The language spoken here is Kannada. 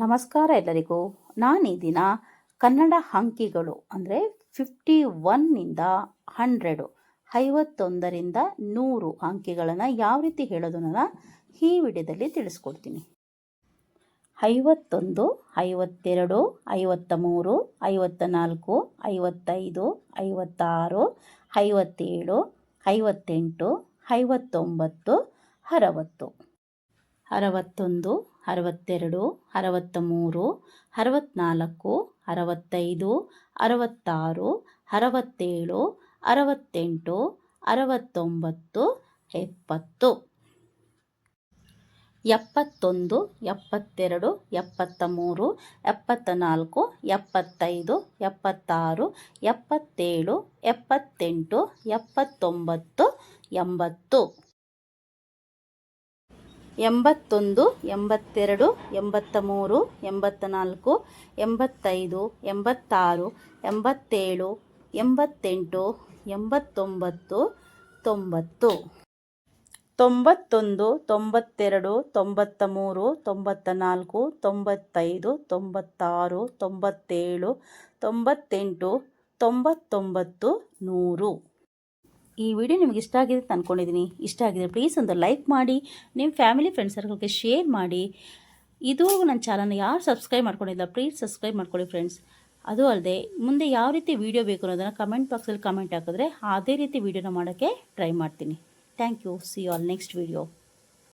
ನಮಸ್ಕಾರ ಎಲ್ಲರಿಗೂ. ನಾನು ಈ ದಿನ ಕನ್ನಡ ಅಂಕಿಗಳು ಅಂದರೆ ಫಿಫ್ಟಿ ಒನ್ನಿಂದ ಹಂಡ್ರೆಡು ಐವತ್ತೊಂದರಿಂದ ನೂರು ಅಂಕಿಗಳನ್ನು ಯಾವ ರೀತಿ ಹೇಳೋದನ್ನು ಈ ವಿಡಿಯೋದಲ್ಲಿ ತಿಳಿಸ್ಕೊಡ್ತೀನಿ. ಐವತ್ತೊಂದು, ಐವತ್ತೆರಡು ಐವತ್ತ ಮೂರು ಐವತ್ತ ನಾಲ್ಕು ಐವತ್ತೈದು, ಐವತ್ತಾರು, ಐವತ್ತೇಳು, ಐವತ್ತೆಂಟು, ಐವತ್ತೊಂಬತ್ತು, ಅರವತ್ತು. ಅರವತ್ತೊಂದು, ಅರವತ್ತೆರಡು ಅರವತ್ತ ಮೂರು ಅರವತ್ತ್ನಾಲ್ಕು ಅರವತ್ತೈದು, ಅರವತ್ತಾರು, ಅರವತ್ತೇಳು, ಅರವತ್ತೆಂಟು, ಅರವತ್ತೊಂಬತ್ತು, ಎಪ್ಪತ್ತು. ಎಪ್ಪತ್ತೊಂದು, ಎಪ್ಪತ್ತೆರಡು ಎಪ್ಪತ್ತ ಮೂರು ಎಪ್ಪತ್ತ ನಾಲ್ಕು ಎಪ್ಪತ್ತೈದು, ಎಪ್ಪತ್ತಾರು, ಎಪ್ಪತ್ತೇಳು, ಎಪ್ಪತ್ತೆಂಟು, ಎಪ್ಪತ್ತೊಂಬತ್ತು, ಎಂಬತ್ತು. ಎಂಬತ್ತೊಂದು, ಎಂಬತ್ತೆರಡು ಎಂಬತ್ತ ಮೂರು ಎಂಬತ್ತ ನಾಲ್ಕು ಎಂಬತ್ತೈದು, ಎಂಬತ್ತಾರು, ಎಂಬತ್ತೇಳು, ಎಂಬತ್ತೆಂಟು, ಎಂಬತ್ತೊಂಬತ್ತು, ತೊಂಬತ್ತು. ತೊಂಬತ್ತೊಂದು, ತೊಂಬತ್ತೆರಡು ತೊಂಬತ್ತ ಮೂರು ತೊಂಬತ್ತ ನಾಲ್ಕು ತೊಂಬತ್ತೈದು, ತೊಂಬತ್ತಾರು, ತೊಂಬತ್ತೇಳು, ತೊಂಬತ್ತೆಂಟು, ತೊಂಬತ್ತೊಂಬತ್ತು, ನೂರು. ಈ ವಿಡಿಯೋ ನಿಮಗೆ ಇಷ್ಟ ಆಗಿದೆ ಅಂತ ಅಂದ್ಕೊಂಡಿದ್ದೀನಿ ಇಷ್ಟ ಆಗಿದೆ ಪ್ಲೀಸ್ ಒಂದು ಲೈಕ್ ಮಾಡಿ ನಿಮ್ಮ ಫ್ಯಾಮಿಲಿ ಫ್ರೆಂಡ್ಸ್ ಸರ್ಕಲ್ಗೆ ಶೇರ್ ಮಾಡಿ. ಇದು ನನ್ನ ಚಾನಲ್ನ ಯಾರು ಸಬ್ಸ್ಕ್ರೈಬ್ ಮಾಡ್ಕೊಂಡಿಲ್ಲ ಪ್ಲೀಸ್ ಸಬ್ಸ್ಕ್ರೈಬ್ ಮಾಡ್ಕೊಳ್ಳಿ ಫ್ರೆಂಡ್ಸ್ ಅದು ಅಲ್ಲದೆ ಮುಂದೆ ಯಾವ ರೀತಿ ವೀಡಿಯೋ ಬೇಕು ಅನ್ನೋದನ್ನು ಕಮೆಂಟ್ ಬಾಕ್ಸಲ್ಲಿ ಕಮೆಂಟ್ ಹಾಕಿದ್ರೆ ಅದೇ ರೀತಿ ವೀಡಿಯೋನ ಮಾಡೋಕ್ಕೆ ಟ್ರೈ ಮಾಡ್ತೀನಿ. Thank you see all next video